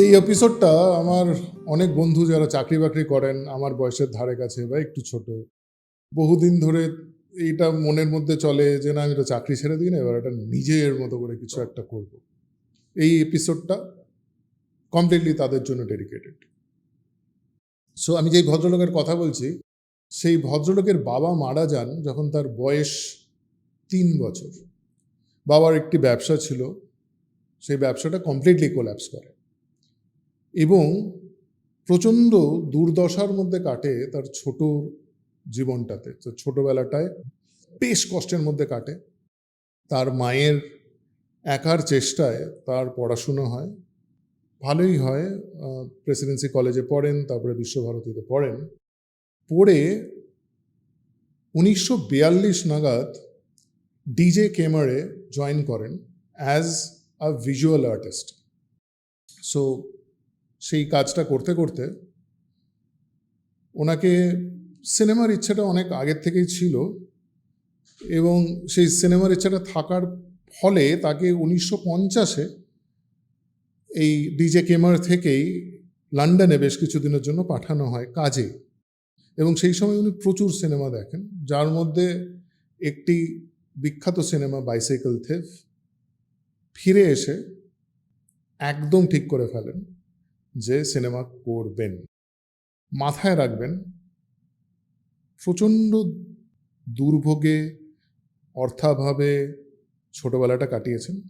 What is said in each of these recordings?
এই এপিসোডটা আমার অনেক বন্ধু যারা চাকরি বাকরি করেন, আমার বয়সের ধারে কাছে বা একটু ছোট, বহুদিন ধরে এইটা মনের মধ্যে চলে যে, না, আমি তো চাকরি ছেড়ে দিই না, এবার এটা নিজের মতো করে কিছু একটা করব। এই এপিসোডটা কমপ্লিটলি তাদের জন্য ডেডিকেটেড সো আমি যেই ভদ্রলোকের কথা বলছি, সেই ভদ্রলোকের বাবা মারা যান যখন তার বয়স তিন বছর। বাবার একটি ব্যবসা ছিল, সেই ব্যবসাটা কমপ্লিটলি কোল্যাপস করে। এবং প্রচণ্ড দুর্দশার মধ্যে কাটে তার ছোট জীবনটাতে। তো ছোটোবেলাটায় বেশ কষ্টের মধ্যে কাটে। তার মায়ের একার চেষ্টায় তার পড়াশুনো হয়। ভালোই হয়। প্রেসিডেন্সি কলেজে পড়েন, তারপরে বিশ্বভারতীতে পড়েন। পড়ে উনিশশো বিয়াল্লিশ নাগাদ ডিজে কেমারে জয়েন করেন as a visual artist. So সেই কাজটা করতে করতে ওনাকে সিনেমার ইচ্ছাটা অনেক আগের থেকেই ছিল এবং সেই সিনেমার ইচ্ছাটা থাকার ফলে তাকে উনিশশো পঞ্চাশে এই ডিজে কেমার থেকেই লন্ডনে বেশ কিছুদিনের জন্য পাঠানো হয় কাজে। এবং সেই সময় উনি প্রচুর সিনেমা দেখেন, যার মধ্যে একটি বিখ্যাত সিনেমা বাইসাইকেল থেফ ফিরে এসে একদম ঠিক করে ফেলেন। যে সিনেমা করবেন, মাথায় রাখবেন, প্রচণ্ড দুর্ভোগে, অর্থাভাবে ছোটোবেলাটা কাটিয়েছেন।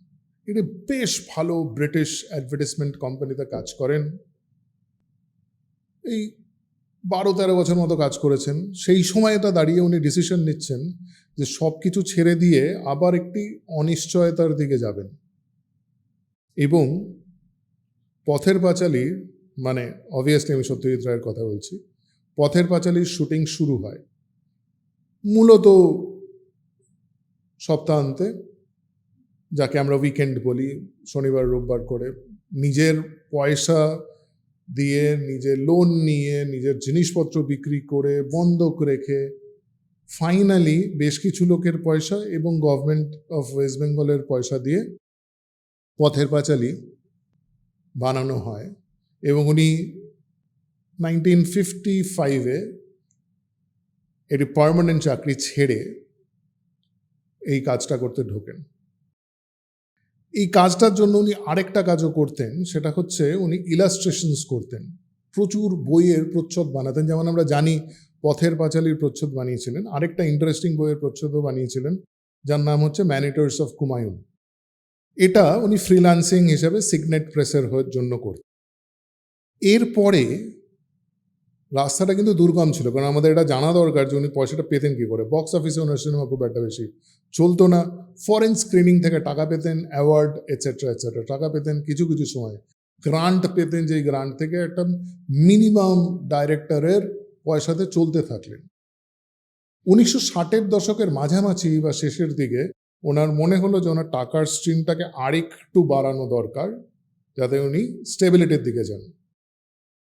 এটা বেশ ভালো ব্রিটিশ অ্যাডভার্টাইজমেন্ট কোম্পানিতে কাজ করেন। এই বারো তেরো বছর মতো কাজ করেছেন। সেই সময়টা দাঁড়িয়ে উনি ডিসিশন নিচ্ছেন যে সব কিছু ছেড়ে দিয়ে আবার একটি অনিশ্চয়তার দিকে যাবেন। এবং পথের পাঁচালী মানে অবভিয়াসলি আমি সত্যজিৎ রায়ের কথা বলছি, পথের পাঁচালীর শুটিং শুরু হয়। মূলত সপ্তাহান্তে, যাকে আমরা উইকেন্ড বলি, শনিবার, রোববার করে নিজের পয়সা দিয়ে, নিজের লোন নিয়ে, নিজের জিনিসপত্র বিক্রি করে, বন্ধক রেখে ফাইনালি বেশ কিছু লোকের পয়সা এবং গভর্নমেন্ট অফ ওয়েস্ট বেঙ্গলের পয়সা দিয়ে পথের পাঁচালী বানানো হয় এবং উনি নাইনটিন ফিফটি ফাইভে একটি পারমানেন্ট চাকরি ছেড়ে এই কাজটা করতে ঢোকেন। এই কাজটার জন্য উনি আরেকটা কাজও করতেন, সেটা হচ্ছে উনি ইলাস্ট্রেশনস করতেন। প্রচুর বইয়ের প্রচ্ছদ বানাতেন, যেমন আমরা জানি পথের পাঁচালির প্রচ্ছদ বানিয়েছিলেন, আরেকটা ইন্টারেস্টিং বইয়ের প্রচ্ছদও বানিয়েছিলেন, যার নাম হচ্ছে ম্যানিটার্স অফ কুমায়ুন এটা উনি ফ্রিল্যান্সিং হিসেবে সিগনেট প্রেসের জন্য করতেন। এরপরে রাস্তাটা কিন্তু দুর্গম ছিল, কারণ আমাদের এটা জানা দরকার যে উনি পয়সাটা পেতেন কী করে। বক্স অফিসে ওনার সিনেমা খুব একটা বেশি চলতো না। ফরেন স্ক্রিনিং থেকে টাকা পেতেন অ্যাওয়ার্ড এটসেট্রা এটসেট্রা টাকা পেতেন কিছু কিছু সময়। গ্রান্ট পেতেন, যেই গ্রান্ট থেকে একটা মিনিমাম ডাইরেক্টরের পয়সাতে চলতে থাকলেন। উনিশশো ষাটের দশকের মাঝামাঝি বা শেষের দিকে ওনার মনে হলো যে ওনার টাকার স্ট্রিমটাকে আরেকটু বাড়ানো দরকার, যাতে উনি স্টেবিলিটির দিকে যান।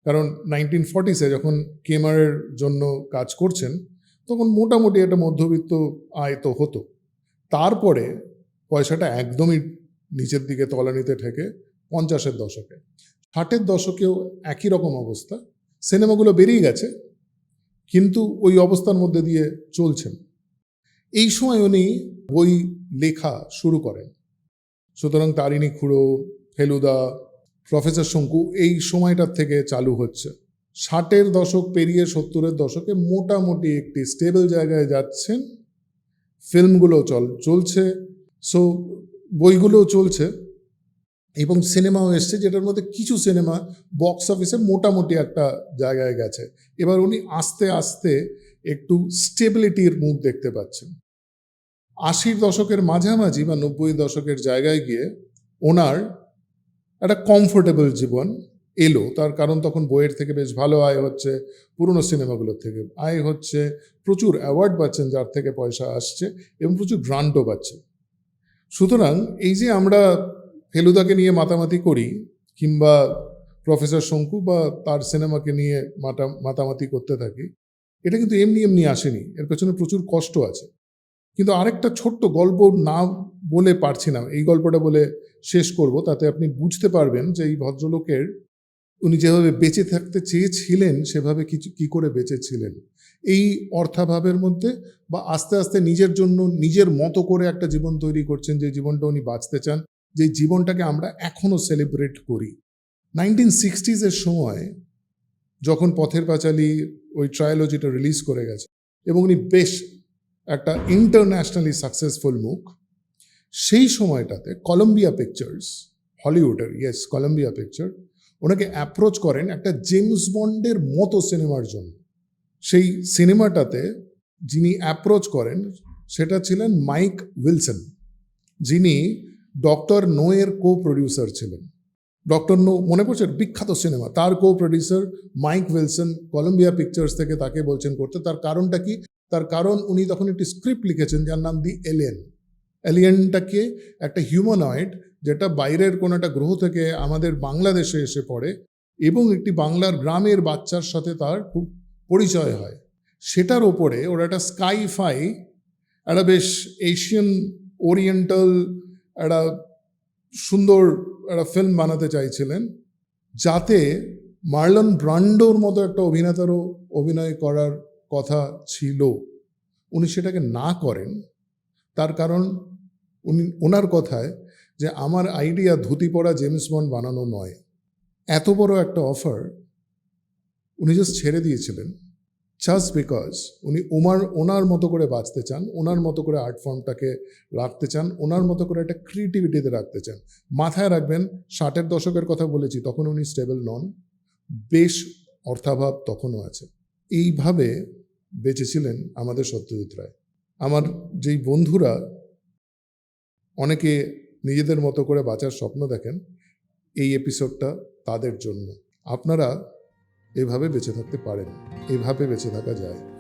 কারণ নাইনটিন ফর্টিসে যখন কেমারের জন্য কাজ করছেন, তখন মোটামুটি একটা মধ্যবিত্ত আয় তো হতো। তারপরে পয়সাটা একদমই নিচের দিকে তলানিতে ঠেকে পঞ্চাশের দশকে। ষাটের দশকেও একই রকম অবস্থা সিনেমাগুলো বেরিয়ে গেছে, কিন্তু ওই অবস্থার মধ্যে দিয়ে চলছেন। এই সময় উনি বই লেখা শুরু করেন। সুতরাং তারিণী খুঁড়ো, ফেলুদা, প্রফেসর শঙ্কু এই সময়টার থেকে চালু হচ্ছে। ষাটের দশক পেরিয়ে সত্তরের দশকে মোটামুটি একটি স্টেবল জায়গায় যাচ্ছেন। ফিল্মগুলো চল, চলছে। সো, বইগুলোও চলছে এবং সিনেমাও এসছে যেটার মধ্যে কিছু সিনেমা বক্স অফিসে মোটামুটি একটা জায়গায় গেছে। এবার উনি আস্তে আস্তে একটু স্টেবিলিটির মুখ দেখতে পাচ্ছেন। আশির দশকের মাঝামাঝি বা নব্বই দশকের জায়গায় গিয়ে ওনার একটা কমফোর্টেবল জীবন এলো। তার কারণ তখন বইয়ের থেকে বেশ ভালো আয় হচ্ছে, পুরনো সিনেমাগুলোর থেকে আয় হচ্ছে, প্রচুর অ্যাওয়ার্ড পাচ্ছেন যার থেকে পয়সা আসছে এবং প্রচুর গ্রান্টও পাচ্ছেন। সুতরাং এই যে আমরা ফেলুদাকে নিয়ে মাতামাতি করি কিংবা প্রফেসর শঙ্কু বা তার সিনেমাকে নিয়ে মাতা, মাতামাতি করতে থাকি, এটা কিন্তু এমনি এমনি আসেনি। এর পেছনে প্রচুর কষ্ট আছে। কিন্তু আরেকটা ছোট্ট গল্প না বলে পারছি না। এই গল্পটা বলে শেষ করব। তাতে আপনি বুঝতে পারবেন যে এই ভদ্রলোকের উনি যেভাবে বেঁচে থাকতে চেয়েছিলেন, সেভাবে কিছু কি করে বেঁচেছিলেন এই অর্থাভাবের মধ্যে বা আস্তে আস্তে নিজের জন্য নিজের মতো করে একটা জীবন তৈরি করছেন, যে জীবনটা উনি বাঁচতে চান, যে জীবনটাকে আমরা এখনও সেলিব্রেট করি। নাইনটিন সিক্সটিজের সময় যখন পথের পাঁচালী ওই ট্রায়োলজিটা রিলিজ করে গেছে এবং উনি বেশ একটা ইন্টারন্যাশনালি সাকসেসফুল মুখ সেই সময়টাতে কলম্বিয়া পিকচার্স হলিউডের ইয়েস কলম্বিয়া পিকচার ওনাকে অ্যাপ্রোচ করেন একটা জেমস বন্ডের মতো সিনেমার জন্য। সেই সিনেমাটাতে যিনি অ্যাপ্রোচ করেন সেটা ছিলেন মাইক উইলসন যিনি ডক্টর নোয়ের কো প্রডিউসার ছিলেন। ডক্টর নো মনে পড়ছে? বিখ্যাত সিনেমা। তার co producer Mike Wilson Columbia pictures থেকে তাকে বলছেন করতে। তার কারণটা কি? তার কারণ উনি তখন একটি স্ক্রিপ্ট লিখেছেন যার নাম দি এলিয়েন এলিয়েনটাকে একটা হিউম্যানয়েড যেটা বাইরের কোনো একটা গ্রহ থেকে আমাদের বাংলাদেশে এসে পড়ে এবং একটি বাংলার গ্রামের বাচ্চার সাথে তার খুব পরিচয় হয়। সেটার ওপরে ওরা একটা স্কাই ফাই একটা বেশ এশিয়ান ওরিয়েন্টাল একটা সুন্দর একটা ফিল্ম বানাতে চাইছিলেন, যাতে মার্লন ব্রান্ডোর মতো একটা অভিনেতারও অভিনয় করার কথা ছিল, উনি সেটাকে না করেন, তার কারণ উনি, ওনার কথায় যে আমার আইডিয়া ধুতি পরা জেমস বন্ড বানানো নয়। এত বড় একটা অফার উনি জাস্ট ছেড়ে দিয়েছিলেন জাস্ট বিকজ উনি ওমার ওনার মতো করে বাঁচতে চান, ওনার মতো করে আর্ট ফর্মটাকে রাখতে চান, ওনার মতো করে একটা ক্রিয়েটিভিটিতে রাখতে চান। মাথায় রাখবেন, ষাটের দশকের কথা বলেছি, তখন উনি স্টেবল নন, বেশ অর্থাভাব তখনও আছে। এইভাবে বেঁচেছিলেন আমাদের সত্যজিৎ রায়। আমার যেই বন্ধুরা অনেকে নিজেদের মতো করে বাঁচার স্বপ্ন দেখেন, এই এপিসোডটা তাদের জন্য। আপনারা এভাবে বেঁচে থাকতে পারেন, এভাবে বেঁচে থাকা যায়।